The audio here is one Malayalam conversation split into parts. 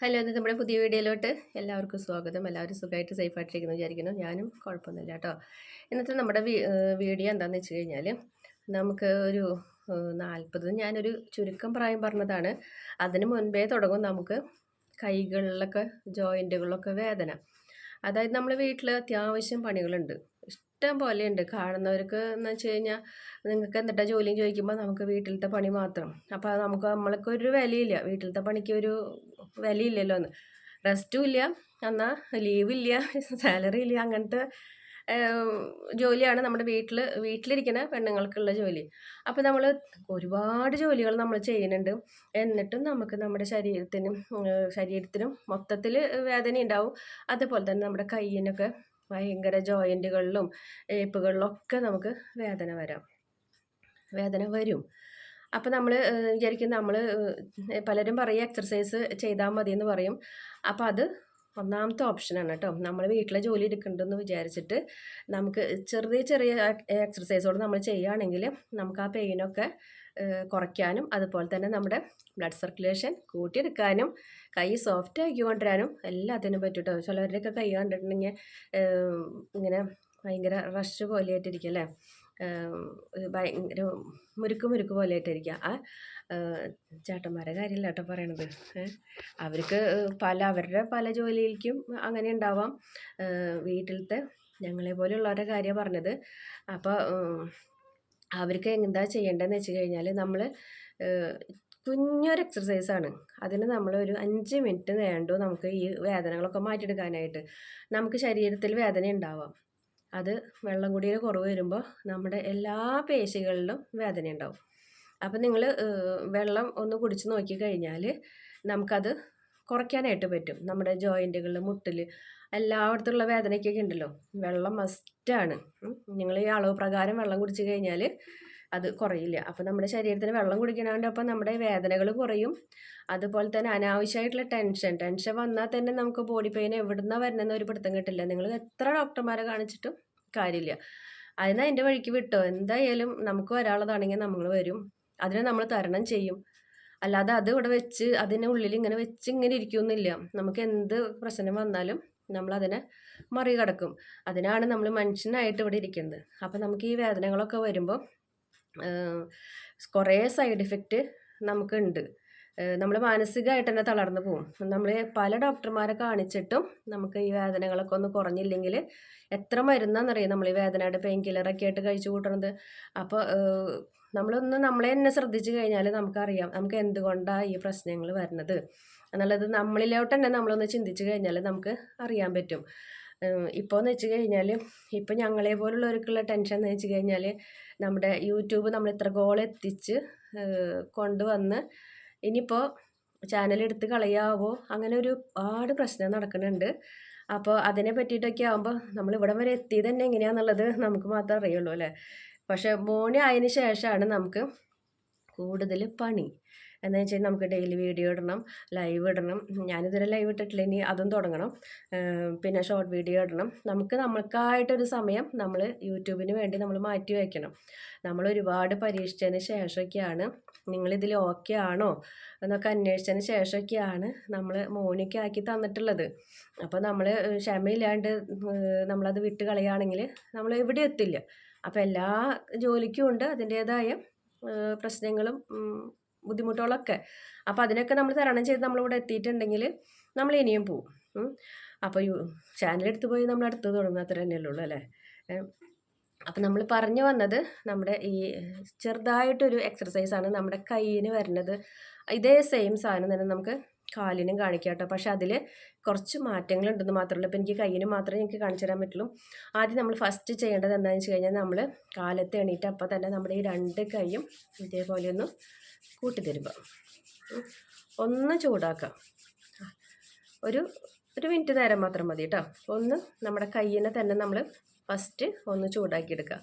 ഹലോ ഇന്ന് നമ്മുടെ പുതിയ വീഡിയോയിലോട്ട് എല്ലാവർക്കും സ്വാഗതം. എല്ലാവരും സുഖമായിട്ട് സേഫായിട്ടിരിക്കുന്നു വിചാരിക്കുന്നു. ഞാനും കുഴപ്പമൊന്നുമില്ല കേട്ടോ. ഇന്നത്തെ നമ്മുടെ വീഡിയോ എന്താണെന്ന് വെച്ച് കഴിഞ്ഞാൽ നമുക്ക് ഒരു നാൽപ്പത് ഞാനൊരു ചുരുക്കം പ്രായം പറഞ്ഞതാണ്. അതിന് മുൻപേ തുടങ്ങും നമുക്ക് കൈകളിലൊക്കെ ജോയിന്റുകളിലൊക്കെ വേദന. അതായത് നമ്മൾ വീട്ടിൽ അത്യാവശ്യം പണികളുണ്ട്. ഇഷ്ടം പോലെയുണ്ട്. കാണുന്നവർക്ക് എന്ന് വെച്ച് കഴിഞ്ഞാൽ നിങ്ങൾക്ക് എന്നിട്ടാ ജോലിയും ചോദിക്കുമ്പോൾ നമുക്ക് വീട്ടിലത്തെ പണി മാത്രം. അപ്പോൾ നമുക്ക് നമ്മൾക്ക് ഒരു വിലയില്ല. വീട്ടിലത്തെ പണിക്ക് ഒരു വിലയില്ലല്ലോ എന്ന്. റെസ്റ്റും ഇല്ല. എന്നാൽ ഇല്ല സാലറി ഇല്ല അങ്ങനത്തെ ജോലിയാണ് നമ്മുടെ വീട്ടിൽ വീട്ടിലിരിക്കുന്ന പെണ്ണുങ്ങൾക്കുള്ള ജോലി. അപ്പോൾ നമ്മൾ ഒരുപാട് ജോലികൾ നമ്മൾ ചെയ്യുന്നുണ്ട്. എന്നിട്ടും നമുക്ക് നമ്മുടെ ശരീരത്തിനും ശരീരത്തിനും മൊത്തത്തിൽ വേദന ഉണ്ടാവും. അതുപോലെ തന്നെ നമ്മുടെ കയ്യിനൊക്കെ ഭയങ്കര ജോയിന്റുകളിലും ഏപ്പുകളിലൊക്കെ നമുക്ക് വേദന വരാം. വേദന വരും. അപ്പോൾ നമ്മൾ വിചാരിക്കും നമ്മൾ പലരും പറയും എക്സർസൈസ് ചെയ്താൽ മതി എന്ന് പറയും. അപ്പോൾ അത് ഒന്നാമത്തെ ഓപ്ഷനാണ് കേട്ടോ. നമ്മൾ വീട്ടിലെ ജോലി എടുക്കുന്നുണ്ടെന്ന് വിചാരിച്ചിട്ട് നമുക്ക് ചെറിയ ചെറിയ എക്സർസൈസോട് നമ്മൾ ചെയ്യുകയാണെങ്കിൽ നമുക്ക് ആ പെയിനൊക്കെ കുറയ്ക്കാനും അതുപോലെ തന്നെ നമ്മുടെ ബ്ലഡ് സർക്കുലേഷൻ കൂട്ടിയെടുക്കാനും കൈ സോഫ്റ്റ് ആക്കി കൊണ്ടുവരാനും എല്ലാത്തിനും പറ്റും കേട്ടോ. ചിലവരുടെയൊക്കെ കൈ കണ്ടിട്ടുണ്ടെങ്കിൽ ഇങ്ങനെ ഭയങ്കര റഷ് പോലെ പോലെയായിട്ടിരിക്കും അല്ലേ? ഭയങ്കര മുരുക്ക് മുരുക്ക് പോലെയായിട്ടിരിക്കുക ആ ചേട്ടന്മാരെ കാര്യമല്ല കേട്ടോ പറയണത്. അവർക്ക് പല അവരുടെ പല ജോലിയിലേക്കും അങ്ങനെ ഉണ്ടാവാം. വീട്ടിലത്തെ ഞങ്ങളെ പോലെയുള്ളവരുടെ കാര്യമാണ് പറഞ്ഞത്. അപ്പോൾ അവർക്ക് എന്താ ചെയ്യേണ്ടതെന്ന് വെച്ച് കഴിഞ്ഞാൽ നമ്മൾ കുഞ്ഞൊരു എക്സസൈസാണ് അതിന് നമ്മൾ ഒരു അഞ്ച് മിനിറ്റ് വേണ്ടു നമുക്ക് ഈ വേദനകളൊക്കെ മാറ്റിയെടുക്കാനായിട്ട്. നമുക്ക് ശരീരത്തിൽ വേദന ഉണ്ടാവാം. അത് വെള്ളം കുടിയിൽ കുറവ് വരുമ്പോൾ നമ്മുടെ എല്ലാ പേശികളിലും വേദന ഉണ്ടാവും. അപ്പം നിങ്ങൾ വെള്ളം ഒന്ന് കുടിച്ച് നോക്കിക്കഴിഞ്ഞാൽ നമുക്കത് കുറയ്ക്കാനായിട്ട് പറ്റും. നമ്മുടെ ജോയിന്റുകൾ മുട്ടിൽ എല്ലായിടത്തുള്ള വേദനയ്ക്കൊക്കെ ഉണ്ടല്ലോ. വെള്ളം മസ്റ്റാണ്. നിങ്ങൾ ഈ അളവ് പ്രകാരം വെള്ളം കുടിച്ച് കഴിഞ്ഞാൽ അത് കുറയില്ല. അപ്പോൾ നമ്മുടെ ശരീരത്തിന് വെള്ളം കുടിക്കണോണ്ടൊപ്പം നമ്മുടെ വേദനകൾ കുറയും. അതുപോലെ തന്നെ അനാവശ്യമായിട്ടുള്ള ടെൻഷൻ. ടെൻഷൻ വന്നാൽ തന്നെ നമുക്ക് ബോഡി പെയിൻ എവിടുന്നാണ് വരണമെന്ന് ഒരു പിടുത്തം കിട്ടില്ല. നിങ്ങൾ എത്ര ഡോക്ടർമാരെ കാണിച്ചിട്ടും കാര്യമില്ല. അതിന് അതിന്റെ വഴിക്ക് വിട്ടോ. എന്തായാലും നമുക്ക് വരാനുള്ളതാണെങ്കിൽ നമ്മൾ വരും. അതിനെ നമ്മൾ തരണം ചെയ്യും. അല്ലാതെ അത് ഇവിടെ വെച്ച് അതിന്റെ അതിനുള്ളിൽ ഇങ്ങനെ വെച്ച് ഇങ്ങനെ ഇരിക്കുമെന്നില്ല നമുക്ക് എന്ത് പ്രശ്നം വന്നാലും നമ്മളതിനെ മറികടക്കും. അതിനാണ് നമ്മൾ മനുഷ്യനായിട്ട് ഇവിടെ ഇരിക്കുന്നത്. അപ്പം നമുക്ക് ഈ വേദനകളൊക്കെ വരുമ്പോൾ കുറേ സൈഡ് ഇഫക്റ്റ് നമുക്കുണ്ട്. നമ്മൾ മാനസികമായിട്ട് തന്നെ തളർന്നു പോകും നമ്മൾ പല ഡോക്ടർമാരെ കാണിച്ചിട്ടും നമുക്ക് ഈ വേദനകളൊക്കെ ഒന്ന് കുറഞ്ഞില്ലെങ്കിൽ എത്ര മരുന്നാണെന്നറിയാം നമ്മൾ ഈ വേദനയുടെ പെയിൻ കില്ലറൊക്കെ ആയിട്ട് കഴിച്ചു കൂട്ടണത്? അപ്പോൾ നമ്മളൊന്ന് നമ്മളെ തന്നെ ശ്രദ്ധിച്ചു കഴിഞ്ഞാൽ നമുക്കറിയാം നമുക്ക് എന്തുകൊണ്ടാണ് ഈ പ്രശ്നങ്ങൾ വരുന്നത്. എന്നുള്ളത് നമ്മളിലോട്ട് തന്നെ നമ്മളൊന്ന് ചിന്തിച്ചു കഴിഞ്ഞാൽ നമുക്ക് അറിയാൻ പറ്റും. ഇപ്പോൾ എന്ന് വെച്ച് കഴിഞ്ഞാൽ ഇപ്പം ഞങ്ങളെ പോലുള്ളവർക്കുള്ള ടെൻഷൻ എന്ന് വെച്ച് കഴിഞ്ഞാൽ നമ്മുടെ യൂട്യൂബ് നമ്മൾ ഇത്ര ഗോൾ എത്തിച്ച് കൊണ്ടുവന്ന് ഇനിയിപ്പോൾ ചാനൽ എടുത്ത് കളയാവോ അങ്ങനെ ഒരു ഒരുപാട് പ്രശ്നം നടക്കുന്നുണ്ട്. അപ്പോൾ അതിനെ പറ്റിയിട്ടൊക്കെ ആകുമ്പോൾ നമ്മൾ ഇവിടെ വരെ എത്തി തന്നെ എങ്ങനെയാണെന്നുള്ളത് നമുക്ക് മാത്രം അറിയുള്ളൂ അല്ലേ? പക്ഷേ മോണി ആയതിന് ശേഷമാണ് നമുക്ക് കൂടുതൽ പണി. എന്ന് വെച്ചാൽ നമുക്ക് ഡെയിലി വീഡിയോ ഇടണം ലൈവ് ഇടണം. ഞാനിതുവരെ ലൈവ് ഇട്ടിട്ടില്ല ഇനി അതും തുടങ്ങണം. പിന്നെ ഷോർട്ട് വീഡിയോ ഇടണം. നമുക്ക് നമുക്കായിട്ടൊരു സമയം നമ്മൾ യൂട്യൂബിന് വേണ്ടി നമ്മൾ മാറ്റി വയ്ക്കണം നമ്മൾ ഒരുപാട് പരീക്ഷിച്ചതിന് ശേഷമൊക്കെയാണ് നിങ്ങളിതിൽ ഓക്കെ ആണോ എന്നൊക്കെ അന്വേഷിച്ചതിന് ശേഷമൊക്കെയാണ് നമ്മൾ മോണിക്കാക്കി തന്നിട്ടുള്ളത്. അപ്പോൾ നമ്മൾ ക്ഷമയില്ലാണ്ട് നമ്മളത് വിട്ട് കളയുകയാണെങ്കിൽ നമ്മൾ എവിടെ എത്തില്ല. അപ്പോൾ എല്ലാ ജോലിക്കും ഉണ്ട് അതിന്റേതായ പ്രശ്നങ്ങളും ബുദ്ധിമുട്ടുകളൊക്കെ. അപ്പോൾ അതിനൊക്കെ നമ്മൾ തരണം ചെയ്ത് നമ്മളിവിടെ എത്തിയിട്ടുണ്ടെങ്കിൽ നമ്മൾ ഇനിയും പോവും. അപ്പോൾ യു ചാനലെടുത്ത് പോയി നമ്മൾ അടുത്ത് തുടങ്ങുക അത്ര തന്നെയല്ലേ ഉള്ളൂ അല്ലേ അപ്പം നമ്മൾ പറഞ്ഞു വന്നത് നമ്മുടെ ഈ ചെറുതായിട്ടൊരു എക്സർസൈസാണ് നമ്മുടെ കയ്യിന് വരുന്നത്. ഇതേ സെയിം സാധനം തന്നെ നമുക്ക് കാലിനും കാണിക്കാം കേട്ടോ പക്ഷെ അതിൽ കുറച്ച് മാറ്റങ്ങളുണ്ടെന്ന് മാത്രമല്ല ഇപ്പം എനിക്ക് കയ്യിന് മാത്രമേ എനിക്ക് കാണിച്ചു തരാൻ പറ്റുള്ളൂ. ആദ്യം നമ്മൾ ഫസ്റ്റ് ചെയ്യേണ്ടത് എന്താണെന്ന് വെച്ച് കഴിഞ്ഞാൽ നമ്മൾ കാലത്ത് എണീറ്റ് അപ്പോൾ തന്നെ നമ്മുടെ ഈ രണ്ട് കൈയും ഇതേപോലെ ഒന്ന് കൂട്ടിത്തരുമ്പോൾ ഒന്ന് ചൂടാക്കാം. ഒരു ഒരു മിനിറ്റ് നേരം മാത്രം മതി കേട്ടോ. ഒന്ന് നമ്മുടെ കയ്യിനെ തന്നെ നമ്മൾ ഫസ്റ്റ് ഒന്ന് ചൂടാക്കിയെടുക്കുക.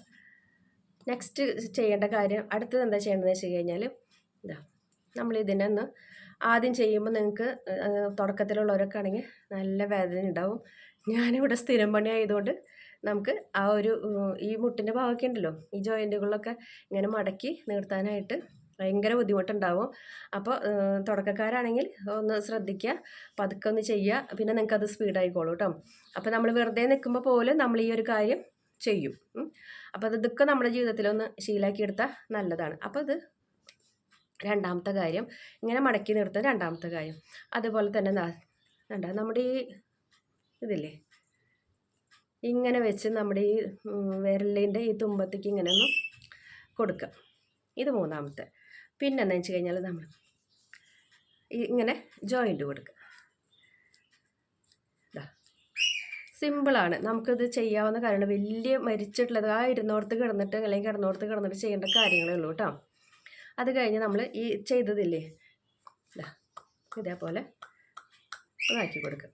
നെക്സ്റ്റ് ചെയ്യേണ്ട കാര്യം അടുത്തത് എന്താ ചെയ്യേണ്ടതെന്ന് വെച്ച് കഴിഞ്ഞാൽ ഇതാ. നമ്മൾ ഇതിനൊന്ന് ആദ്യം ചെയ്യുമ്പോൾ നിങ്ങൾക്ക് തുടക്കത്തിലുള്ളവരൊക്കെ ആണെങ്കിൽ നല്ല വേദന ഉണ്ടാവും. ഞാനിവിടെ സ്ഥിരം പണി ആയതുകൊണ്ട് നമുക്ക് ആ ഒരു ഈ മുട്ടിന്റെ ഭാഗമൊക്കെ ഉണ്ടല്ലോ ഈ ജോയിന്റുകളിലൊക്കെ ഇങ്ങനെ മടക്കി നിർത്താനായിട്ട് ഭയങ്കര ബുദ്ധിമുട്ടുണ്ടാവും. അപ്പോൾ തുടക്കക്കാരാണെങ്കിൽ ഒന്ന് ശ്രദ്ധിക്കുക പതുക്കെ ഒന്ന് ചെയ്യുക പിന്നെ നിങ്ങൾക്ക് അത് സ്പീഡായിക്കോളൂ കേട്ടോ. അപ്പോൾ നമ്മൾ വെറുതെ നിൽക്കുമ്പോൾ പോലും നമ്മൾ ഈ ഒരു കാര്യം ചെയ്യും. അപ്പോൾ അത് ഇതൊക്കെ നമ്മുടെ ജീവിതത്തിലൊന്ന് ശീലാക്കിയെടുത്താൽ നല്ലതാണ്. അപ്പോൾ ഇത് രണ്ടാമത്തെ കാര്യം ഇങ്ങനെ മടക്കി നിർത്തുന്ന രണ്ടാമത്തെ കാര്യം. അതുപോലെ തന്നെ എന്താ നമ്മുടെ ഈ ഇതില്ലേ ഇങ്ങനെ വെച്ച് നമ്മുടെ ഈ വിരലിന്റെ ഈ തുമ്പത്തേക്ക് ഇങ്ങനെ ഒന്ന് കൊടുക്കുക. ഇത് മൂന്നാമത്തെ. പിന്നെ എന്താ വെച്ച് കഴിഞ്ഞാൽ നമ്മൾ ഇങ്ങനെ ജോയിന്റ് കൊടുക്കുക. സിമ്പിളാണ്. നമുക്കിത് ചെയ്യാവുന്ന കാര്യമാണ്. വലിയ മരിച്ചിട്ടുള്ളത് ആ ഇരുന്നോടത്ത് കിടന്നിട്ട് അല്ലെങ്കിൽ കിടന്നോടത്ത് കിടന്നിട്ട് ചെയ്യേണ്ട കാര്യങ്ങളേ ഉള്ളൂ കേട്ടോ. അത് കഴിഞ്ഞ് നമ്മൾ ഈ ചെയ്തതില്ലേ? ഇതേപോലെ ഇതാക്കി കൊടുക്കുക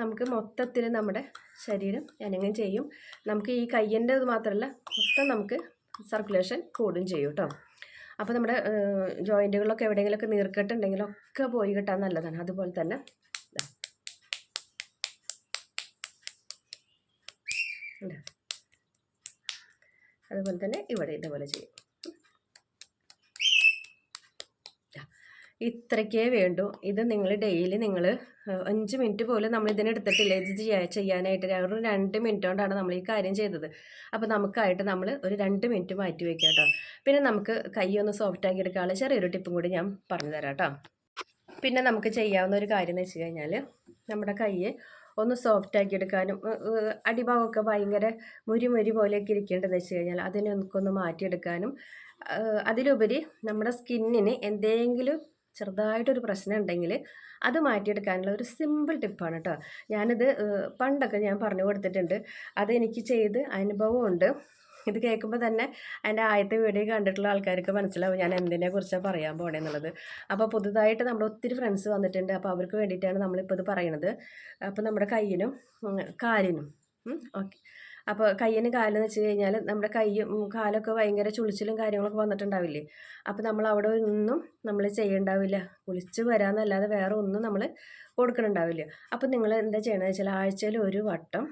നമുക്ക് മൊത്തത്തിൽ നമ്മുടെ ശരീരം അനങ്ങും ചെയ്യും. നമുക്ക് ഈ കയ്യന്റെ ഇത് മാത്രമല്ല മൊത്തം നമുക്ക് സർക്കുലേഷൻ കൂടും ചെയ്യും കേട്ടോ അപ്പോൾ നമ്മുടെ ജോയിന്റുകളിലൊക്കെ എവിടെയെങ്കിലുമൊക്കെ നീർക്കെട്ടുണ്ടെങ്കിലൊക്കെ പോയി കിട്ടാൻ നല്ലതാണ്. അതുപോലെ തന്നെ അതുപോലെ തന്നെ ഇവിടെ ഇതേപോലെ ചെയ്യും. ഇത്രയ്ക്കേ വേണ്ടൂ. ഇത് നിങ്ങൾ ഡെയിലി നിങ്ങൾ അഞ്ച് മിനിറ്റ് പോലും നമ്മൾ ഇതിനെടുത്തിട്ടില്ല ഇത് ചെയ്യാനായിട്ട്. ഒരു രണ്ട് മിനിറ്റ് കൊണ്ടാണ് നമ്മൾ ഈ കാര്യം ചെയ്തത്. അപ്പോൾ നമുക്കായിട്ട് നമ്മൾ ഒരു രണ്ട് മിനിറ്റ് മാറ്റി വയ്ക്കാം കേട്ടോ പിന്നെ നമുക്ക് കൈ ഒന്ന് സോഫ്റ്റ് ആക്കി എടുക്കാനുള്ള ചെറിയൊരു ടിപ്പും കൂടി ഞാൻ പറഞ്ഞു തരാം കേട്ടോ പിന്നെ നമുക്ക് ചെയ്യാവുന്ന ഒരു കാര്യം എന്ന് വെച്ച് കഴിഞ്ഞാൽ നമ്മുടെ കൈ ഒന്ന് സോഫ്റ്റ് ആക്കി എടുക്കാനും അടിഭാഗമൊക്കെ ഭയങ്കര മുരി മുരി പോലെയൊക്കെ ഇരിക്കേണ്ടതെന്ന് വെച്ച് കഴിഞ്ഞാൽ അതിനെ നമുക്കൊന്ന് മാറ്റിയെടുക്കാനും അതിലുപരി നമ്മുടെ സ്കിന്നിന് എന്തെങ്കിലും ചെറുതായിട്ടൊരു പ്രശ്നം ഉണ്ടെങ്കിൽ അത് മാറ്റിയെടുക്കാനുള്ള ഒരു സിമ്പിൾ ടിപ്പാണ് കേട്ടോ ഞാനിത് പണ്ടൊക്കെ ഞാൻ പറഞ്ഞു കൊടുത്തിട്ടുണ്ട്. അതെനിക്ക് ചെയ്ത് അനുഭവമുണ്ട് ഇത് കേൾക്കുമ്പോൾ തന്നെ എന്റെ ആദ്യത്തെ വീഡിയോ കണ്ടിട്ടുള്ള ആൾക്കാർക്ക് മനസ്സിലാവും ഞാൻ എന്തിനെ കുറിച്ചാണ് പറയാൻ പോണേന്നുള്ളത് അപ്പോൾ പുതുതായിട്ട് നമ്മൾ ഒത്തിരി ഫ്രണ്ട്സ് വന്നിട്ടുണ്ട്. അപ്പോൾ അവർക്ക് വേണ്ടിയിട്ടാണ് നമ്മളിപ്പോൾ ഇത് പറയണത്. അപ്പോൾ നമ്മുടെ കയ്യിനും കാലിനും ഓക്കെ. അപ്പോൾ കയ്യിന് കാലെന്ന് വെച്ച് കഴിഞ്ഞാൽ നമ്മുടെ കൈയും കാലൊക്കെ ഭയങ്കര ചുളിച്ചിലും കാര്യങ്ങളൊക്കെ വന്നിട്ടുണ്ടാവില്ലേ? അപ്പോൾ നമ്മൾ അവിടെ ഒന്നും നമ്മൾ ചെയ്യണ്ടാവില്ല. കുളിച്ച് വരാമെന്നല്ലാതെ വേറെ ഒന്നും നമ്മൾ കൊടുക്കണുണ്ടാവില്ല. അപ്പോൾ നിങ്ങൾ എന്താ ചെയ്യണമെന്ന് വെച്ചാൽ ആഴ്ചയിൽ ഒരു വട്ടം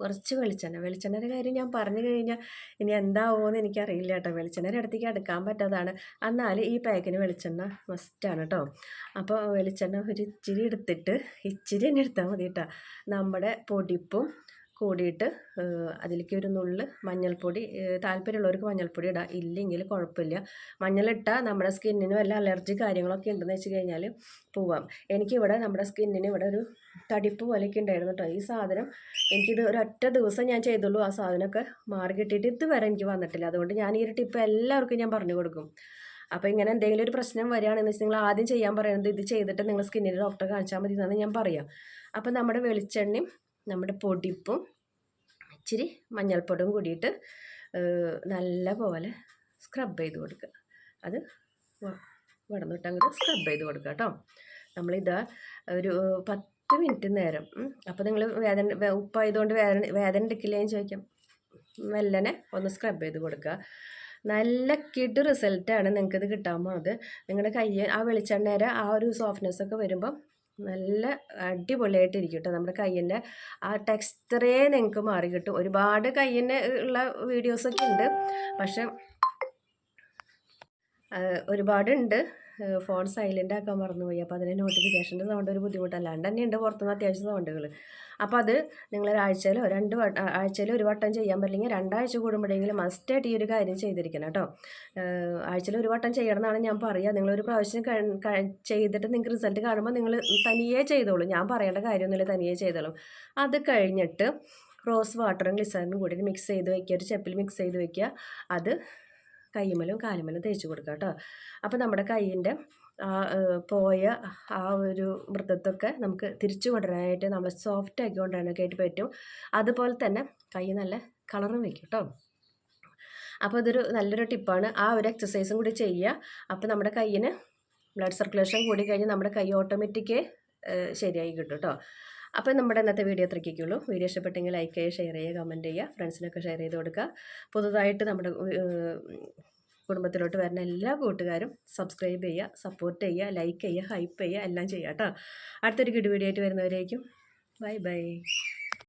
കുറച്ച് വെളിച്ചെണ്ണ വെളിച്ചെണ്ണയുടെ കാര്യം ഞാൻ പറഞ്ഞു കഴിഞ്ഞാൽ ഇനി എന്താവുമെന്ന് എനിക്കറിയില്ല കേട്ടോ. വെളിച്ചെണ്ണയുടെ അടുത്തേക്ക് എടുക്കാൻ പറ്റാതാണ് എന്നാൽ ഈ പാക്കിന് വെളിച്ചെണ്ണ മസ്റ്റാണ് കേട്ടോ അപ്പോൾ വെളിച്ചെണ്ണ ഒരു ഇച്ചിരി എടുത്തിട്ട് ഇച്ചിരി തന്നെ എടുത്താൽ മതി കേട്ടോ നമ്മുടെ പൊടിപ്പും കൂടിയിട്ട് അതിലേക്ക് ഒരു നുള്ള് മഞ്ഞൾപ്പൊടി താല്പര്യമുള്ളവർക്ക് മഞ്ഞൾപ്പൊടി ഇടാം. ഇല്ലെങ്കിൽ കുഴപ്പമില്ല. മഞ്ഞളിട്ടാൽ നമ്മുടെ സ്കിന്നിന് വല്ല അലർജി കാര്യങ്ങളൊക്കെ ഉണ്ടെന്ന് വെച്ച് കഴിഞ്ഞാൽ പോവാം. എനിക്കിവിടെ നമ്മുടെ സ്കിന്നിന് ഇവിടെ ഒരു തടിപ്പ് പോലെയൊക്കെ ഉണ്ടായിരുന്നു കേട്ടോ ഈ സാധനം എനിക്കിത് ഒരൊറ്റ ദിവസം ഞാൻ ചെയ്തുള്ളൂ. ആ സാധനമൊക്കെ മാറി കിട്ടിയിട്ട് ഇതുവരെ എനിക്ക് വന്നിട്ടില്ല. അതുകൊണ്ട് ഞാൻ ഈ ഒരു ടിപ്പ് എല്ലാവർക്കും ഞാൻ പറഞ്ഞു കൊടുക്കും. അപ്പോൾ ഇങ്ങനെ എന്തെങ്കിലും ഒരു പ്രശ്നം വരികയാണെന്ന് വെച്ചാൽ നിങ്ങൾ ആദ്യം ചെയ്യാൻ പറയുന്നത് ഇത് ചെയ്തിട്ട് നിങ്ങൾ സ്കിന്നിന്റെ ഡോക്ടറെ കാണിച്ചാൽ മതി എന്നാണ് ഞാൻ പറയാം. അപ്പോൾ നമ്മുടെ വെളിച്ചെണ്ണയും നമ്മുടെ പൊടിപ്പും ഇച്ചിരി മഞ്ഞൾപ്പൊടിയും കൂടിയിട്ട് നല്ല പോലെ സ്ക്രബ് ചെയ്ത് കൊടുക്കുക. അത് വടന്നിട്ട് അങ്ങോട്ട് സ്ക്രബ് ചെയ്ത് കൊടുക്കുക കേട്ടോ. നമ്മളിത് ഒരു പത്ത് മിനിറ്റ് നേരം അപ്പോൾ നിങ്ങൾ വേദന ഉപ്പായതുകൊണ്ട് വേദന വേദന എടുക്കില്ലേന്ന് ചോദിക്കാം. മെല്ലനെ ഒന്ന് സ്ക്രബ് ചെയ്ത് കൊടുക്കുക. നല്ല കിഡ് റിസൾട്ടാണ് നിങ്ങൾക്കിത് കിട്ടാൻ പോകുന്നത് നിങ്ങളുടെ കൈ ആ വെളിച്ചെണ്ണേരെ ആ ഒരു സോഫ്റ്റ്നെസ് ഒക്കെ വരുമ്പം നല്ല അടിപൊളിയായിട്ടിരിക്കും കേട്ടോ നമ്മുടെ കയ്യന്റെ. ആ ടെക്സ്റ്ററേ നിങ്ങൾക്ക് മാറി കിട്ടും. ഒരുപാട് കയ്യന്റെ ഉള്ള വീഡിയോസൊക്കെ ഉണ്ട്. പക്ഷെ ഒരുപാടുണ്ട്. ഫോൺ സൈലന്റ് ആക്കാൻ മറന്നുപോയി. അപ്പോൾ അതിന് നോട്ടിഫിക്കേഷന്റെ സൗണ്ട് ഒരു ബുദ്ധിമുട്ടല്ലാണ്ട് തന്നെ ഉണ്ട് പുറത്തുനിന്ന് അത്യാവശ്യം സൗണ്ടുകൾ അപ്പോൾ അത് നിങ്ങൾ ഒരാഴ്ചയിലോ രണ്ട് ആഴ്ചയിലോ ഒരു വട്ടം ചെയ്യാൻ പറ്റില്ലെങ്കിൽ രണ്ടാഴ്ച കൂടുമ്പോഴെങ്കിലും മസ്റ്റായിട്ട് ഈ ഒരു കാര്യം ചെയ്തിരിക്കണം കേട്ടോ. ആഴ്ചയിൽ ഒരു വട്ടം ചെയ്യണം എന്നാണ് ഞാൻ പറയുക. നിങ്ങളൊരു പ്രാവശ്യം ചെയ്തിട്ട് നിങ്ങൾക്ക് റിസൾട്ട് കാണുമ്പോൾ നിങ്ങൾ തനിയെ ചെയ്തോളൂ. ഞാൻ പറയേണ്ട കാര്യമൊന്നുമില്ല തനിയെ ചെയ്തോളൂ. അത് കഴിഞ്ഞിട്ട് റോസ് വാട്ടറും ഗ്ലിസറിനും കൂടി മിക്സ് ചെയ്ത് വയ്ക്കുക ഒരു ചെപ്പിൽ മിക്സ് ചെയ്ത് വയ്ക്കുക അത് കൈമലും കാലുമലും തേച്ച് കൊടുക്കുക കേട്ടോ. അപ്പോൾ നമ്മുടെ കൈയിന്റെ പോയ ആ ഒരു വൃത്തത്തൊക്കെ നമുക്ക് തിരിച്ചു കൊണ്ടുവരാനായിട്ട് നമ്മൾ സോഫ്റ്റ് ആക്കി കൊണ്ടുവരാനൊക്കെ ആയിട്ട് പറ്റും. അതുപോലെ തന്നെ കൈ നല്ല കളറും വയ്ക്കും കേട്ടോ. അപ്പോൾ ഇതൊരു നല്ലൊരു ടിപ്പാണ്. ആ ഒരു എക്സസൈസും കൂടി ചെയ്യുക. അപ്പോൾ നമ്മുടെ കയ്യിന് ബ്ലഡ് സർക്കുലേഷൻ കൂടി കഴിഞ്ഞ് നമ്മുടെ കൈ ഓട്ടോമാറ്റിക്ക് ശരിയായി കിട്ടും കേട്ടോ. അപ്പോൾ നമ്മുടെ ഇന്നത്തെ വീഡിയോ അത്രയ്ക്കുള്ളൂ വീഡിയോ ഇഷ്ടപ്പെട്ടെങ്കിൽ ലൈക്ക് ചെയ്യുക ഷെയർ ചെയ്യുക കമന്റ് ചെയ്യുക ഫ്രണ്ട്സിനൊക്കെ ഷെയർ ചെയ്ത് കൊടുക്കുക. പുതുതായിട്ട് നമ്മുടെ കുടുംബത്തിലോട്ട് വരുന്ന എല്ലാ കൂട്ടുകാരും സബ്സ്ക്രൈബ് ചെയ്യുക സപ്പോർട്ട് ചെയ്യുക ലൈക്ക് ചെയ്യുക ഹൈപ്പ് ചെയ്യുക എല്ലാം ചെയ്യുക കേട്ടോ. അടുത്തൊരു ഗുഡ് വീഡിയോ ആയിട്ട് വരുന്നവരേക്കും. Bye bye